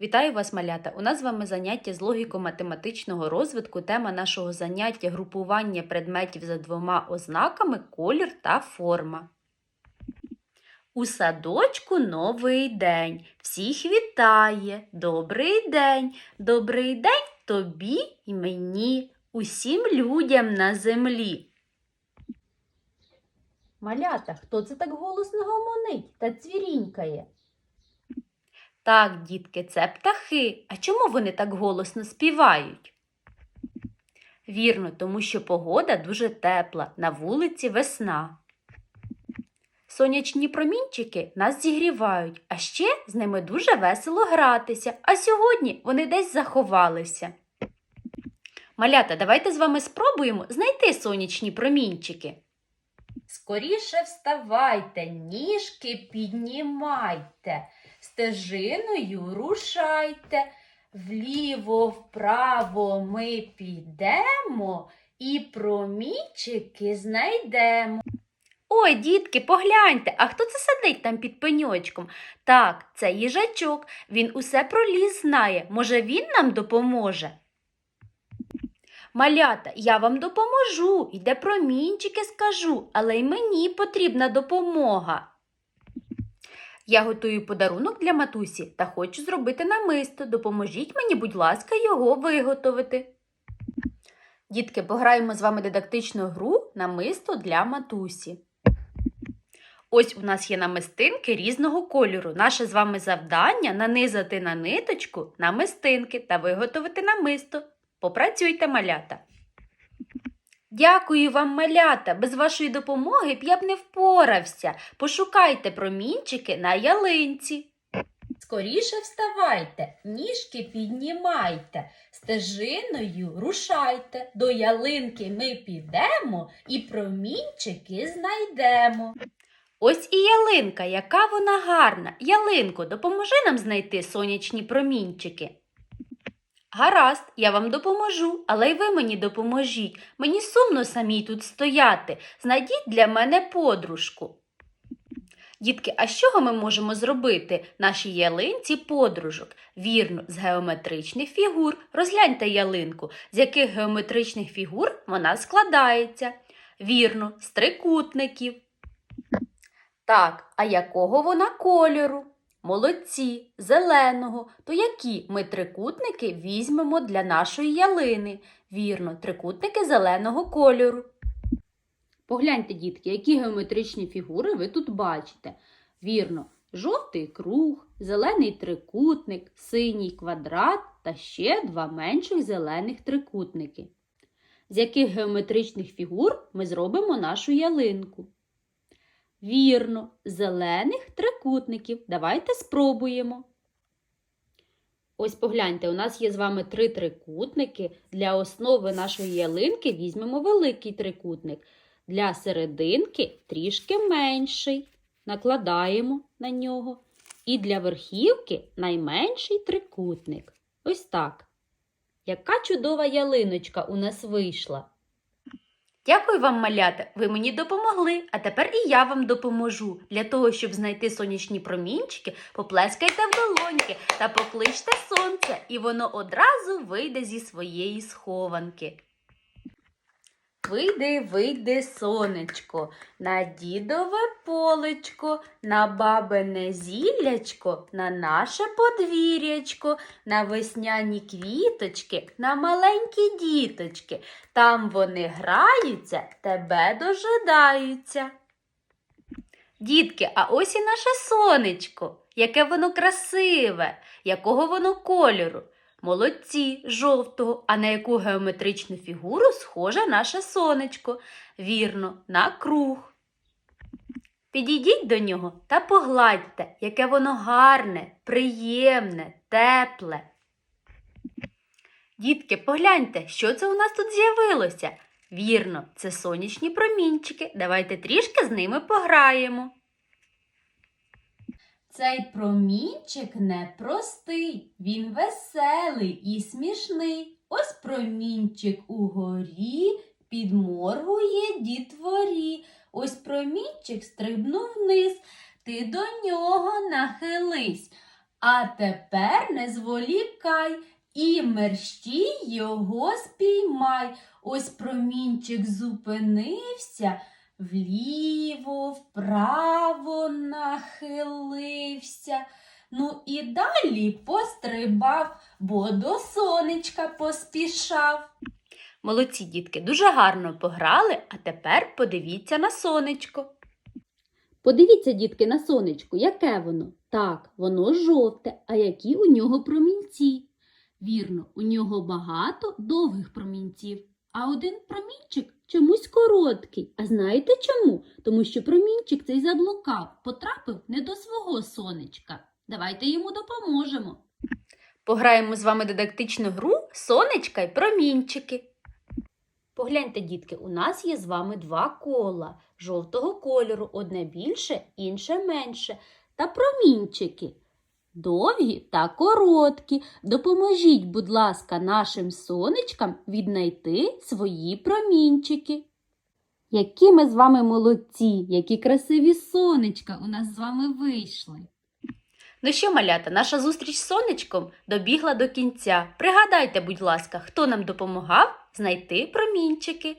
Вітаю вас, малята! У нас з вами заняття з логіко-математичного розвитку. Тема нашого заняття групування предметів за двома ознаками колір та форма. У садочку новий день. Всіх вітає. Добрий день. Добрий день тобі і мені, усім людям на землі. Малята, хто це так голосно гомонить та цвірінькає? Так, дітки, це птахи. А чому вони так голосно співають? Вірно, тому що погода дуже тепла, на вулиці весна. Сонячні промінчики нас зігрівають, а ще з ними дуже весело гратися, а сьогодні вони десь заховалися. Малята, давайте з вами спробуємо знайти сонячні промінчики. Скоріше вставайте, ніжки піднімайте, стежиною рушайте. Вліво, вправо ми підемо і промінчики знайдемо. Ой, дітки, погляньте, а хто це сидить там під пеньочком? Так, це їжачок. Він усе про ліс знає. Може, він нам допоможе? Малята, я вам допоможу, і де промінчики скажу, але й мені потрібна допомога. Я готую подарунок для матусі та хочу зробити намисто. Допоможіть мені, будь ласка, його виготовити. Дітки, пограємо з вами дидактичну гру намисто для матусі. Ось у нас є намистинки різного кольору. Наше з вами завдання нанизати на ниточку намистинки та виготовити намисто. Попрацюйте, малята. Дякую вам, малята. Без вашої допомоги б я б не впорався. Пошукайте промінчики на ялинці. Скоріше вставайте, ніжки піднімайте, стежиною рушайте. До ялинки ми підемо і промінчики знайдемо. Ось і ялинка, яка вона гарна. Ялинко, допоможи нам знайти сонячні промінчики. Гаразд, я вам допоможу, але й ви мені допоможіть. Мені сумно самій тут стояти. Знайдіть для мене подружку. Дітки, а з чого ми можемо зробити нашій ялинці подружок? Вірно, з геометричних фігур. Розгляньте ялинку, з яких геометричних фігур вона складається. Вірно, з трикутників. Так, а якого вона кольору? Молодці, зеленого. То які ми трикутники візьмемо для нашої ялини? Вірно, трикутники зеленого кольору. Погляньте, дітки, які геометричні фігури ви тут бачите. Вірно, жовтий круг, зелений трикутник, синій квадрат та ще два менших зелених трикутники. З яких геометричних фігур ми зробимо нашу ялинку? Вірно, зелених трикутників. Давайте спробуємо. Ось погляньте, у нас є з вами три трикутники. Для основи нашої ялинки візьмемо великий трикутник. Для серединки трішки менший. Накладаємо на нього. І для верхівки найменший трикутник. Ось так. Яка чудова ялиночка у нас вийшла. Дякую вам, малята. Ви мені допомогли, а тепер і я вам допоможу. Для того, щоб знайти сонячні промінчики, поплескайте в долоньки та покличте сонце, і воно одразу вийде зі своєї схованки. Вийди, вийди, сонечко, на дідове полечко, на бабине зіллячко, на наше подвір'ячко, на весняні квіточки, на маленькі діточки. Там вони граються, тебе дожидаються. Дітки, а ось і наше сонечко, яке воно красиве, якого воно кольору. Молодці жовтого, а на яку геометричну фігуру схоже наше сонечко? Вірно, на круг. Підійдіть до нього та погладьте, яке воно гарне, приємне, тепле. Дітки, погляньте, що це у нас тут з'явилося. Вірно, це сонячні промінчики. Давайте трішки з ними пограємо. Цей промінчик непростий, він веселий і смішний. Ось промінчик угорі підморгує дітворі. Ось промінчик стрибнув вниз, ти до нього нахились. А тепер не зволікай і мерщій його спіймай. Ось промінчик зупинився, вліво, вправо нахилився. Ну і далі пострибав, бо до сонечка поспішав. Молодці дітки, дуже гарно пограли, а тепер подивіться на сонечко. Подивіться, дітки, на сонечко, яке воно? Так, воно жовте, а які у нього промінці? Вірно, у нього багато довгих промінців, а один промінчик чомусь короткий. А знаєте чому? Тому що промінчик цей заблукав, потрапив не до свого сонечка. Давайте йому допоможемо. Пограємо з вами дидактичну гру Сонечка й промінчики. Погляньте, дітки, у нас є з вами два кола жовтого кольору, одне більше, інше менше, та промінчики. Довгі та короткі. Допоможіть, будь ласка, нашим сонечкам віднайти свої промінчики. Які ми з вами молодці, які красиві сонечка у нас з вами вийшли. Ну що, малята, наша зустріч з сонечком добігла до кінця. Пригадайте, будь ласка, хто нам допомагав знайти промінчики.